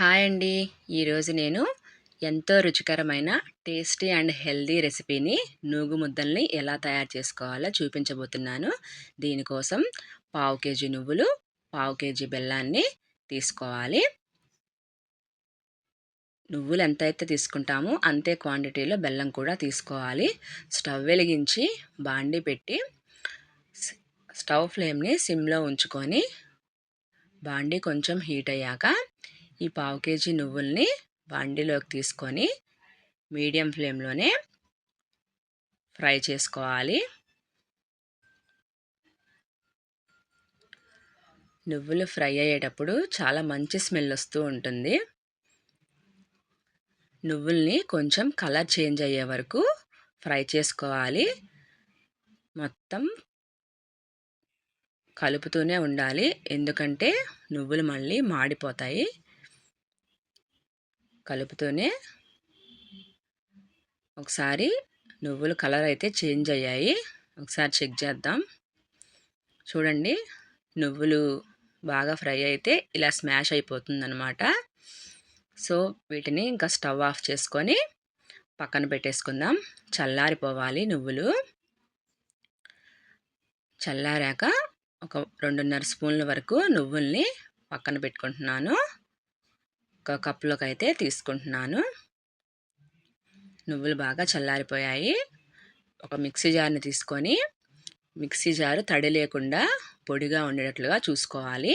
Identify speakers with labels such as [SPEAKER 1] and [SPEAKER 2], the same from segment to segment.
[SPEAKER 1] Hi అండి. ఈరోజు నేను ఎంతో రుచికరమైన టేస్టీ అండ్ హెల్దీ రెసిపీని నూగు ముద్దల్ని ఎలా తయారు చేసుకోవాలో చూపించబోతున్నాను. దీనికోసం పావు కేజీ నువ్వులు పావు కేజీ బెల్లాన్ని తీసుకోవాలి. నువ్వులు ఎంతైతే తీసుకుంటామో అంతే క్వాంటిటీలో బెల్లం కూడా తీసుకోవాలి. స్టవ్ వెలిగించి బాండి పెట్టి స్టవ్ ఫ్లేమ్ని సిమ్లో ఉంచుకొని బాండి కొంచెం హీట్ అయ్యాక ఈ పావు కేజీ నువ్వుల్ని బండిలోకి తీసుకొని మీడియం ఫ్లేమ్లోనే ఫ్రై చేసుకోవాలి. నువ్వులు ఫ్రై అయ్యేటప్పుడు చాలా మంచి స్మెల్ వస్తూ ఉంటుంది. నువ్వుల్ని కొంచెం కలర్ చేంజ్ అయ్యే వరకు ఫ్రై చేసుకోవాలి. మొత్తం కలుపుతూనే ఉండాలి. ఎందుకంటే నువ్వులు మళ్ళీ మాడిపోతాయి. కలుపుతూనే ఒకసారి నువ్వులు కలర్ అయితే చేంజ్ అయ్యాయి. ఒకసారి చెక్ చేద్దాం. చూడండి నువ్వులు బాగా ఫ్రై అయితే ఇలా స్మాష్ అయిపోతుందన్నమాట. సో వీటిని ఇంకా స్టవ్ ఆఫ్ చేసుకొని పక్కన పెట్టేసుకుందాం. చల్లారిపోవాలి నువ్వులు. చల్లారాక ఒక రెండున్నర స్పూన్ల వరకు నువ్వుల్ని పక్కన పెట్టుకుంటున్నాను. ఒక కప్లోకి అయితే తీసుకుంటున్నాను. నువ్వులు బాగా చల్లారిపోయాయి. ఒక మిక్సీ జార్ని తీసుకొని మిక్సీ జారు తడి లేకుండా పొడిగా ఉండేటట్లుగా చూసుకోవాలి.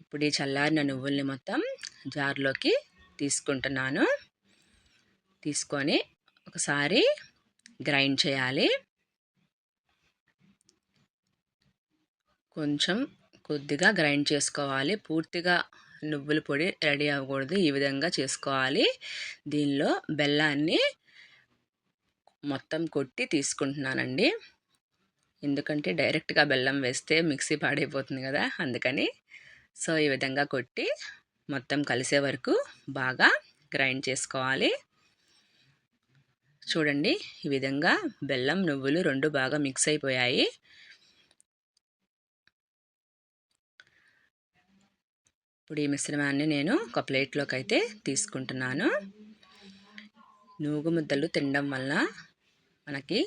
[SPEAKER 1] ఇప్పుడు ఈ చల్లారిన నువ్వుల్ని మొత్తం జార్లోకి తీసుకుంటున్నాను. తీసుకొని ఒకసారి గ్రైండ్ చేయాలి. కొంచెం కొద్దిగా గ్రైండ్ చేసుకోవాలి. పూర్తిగా నువ్వుల పొడి రెడీ అవ్వకూడదు. ఈ విధంగా చేసుకోవాలి. దీనిలో బెల్లాన్ని మొత్తం కొట్టి తీసుకుంటున్నానండి. ఎందుకంటే డైరెక్ట్గా బెల్లం వేస్తే మిక్సీ పాడైపోతుంది కదా అందుకని. సో ఈ విధంగా కొట్టి మొత్తం కలిసే వరకు బాగా గ్రైండ్ చేసుకోవాలి. చూడండి ఈ విధంగా బెల్లం నువ్వులు రెండు బాగా మిక్స్ అయిపోయాయి. ఇప్పుడు ఈ మిశ్రమాన్ని నేను ఒక ప్లేట్లోకి అయితే తీసుకుంటున్నాను. నూగు ముద్దలు తినడం వల్ల మనకి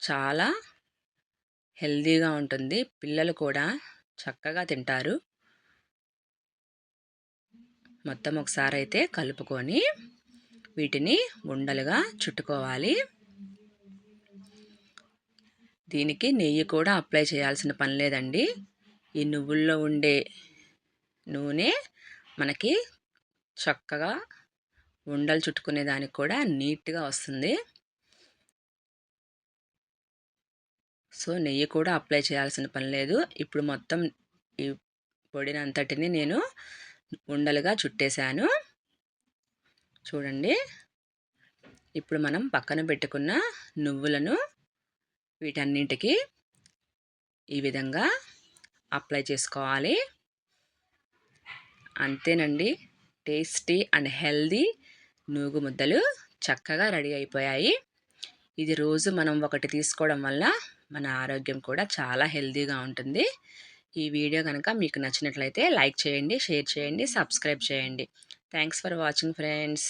[SPEAKER 1] చాలా హెల్దీగా ఉంటుంది. పిల్లలు కూడా చక్కగా తింటారు. మొత్తం ఒకసారి అయితే కలుపుకొని వీటిని ఉండలుగా చుట్టుకోవాలి. దీనికి నెయ్యి కూడా అప్లై చేయాల్సిన పని లేదండి. ఈ నువ్వుల్లో ఉండే నూనె మనకి చక్కగా ఉండలు చుట్టుకునే దానికి కూడా నీట్గా వస్తుంది. సో నెయ్యి కూడా అప్లై చేయాల్సిన పని లేదు. ఇప్పుడు మొత్తం ఈ పొడినంతటిని నేను ఉండలుగా చుట్టేశాను చూడండి. ఇప్పుడు మనం పక్కన పెట్టుకున్న నువ్వులను వీటన్నింటికి ఈ విధంగా అప్లై చేసుకోవాలి. అంతేనండి. టేస్టీ అండ్ హెల్దీ నూగు ముద్దలు చక్కగా రెడీ అయిపోయాయి. ఇది రోజు మనం ఒకటి తీసుకోవడం వల్ల మన ఆరోగ్యం కూడా చాలా హెల్దీగా ఉంటుంది. ఈ వీడియో కనుక మీకు నచ్చినట్లయితే లైక్ చేయండి షేర్ చేయండి సబ్స్క్రైబ్ చేయండి. Thanks for watching friends.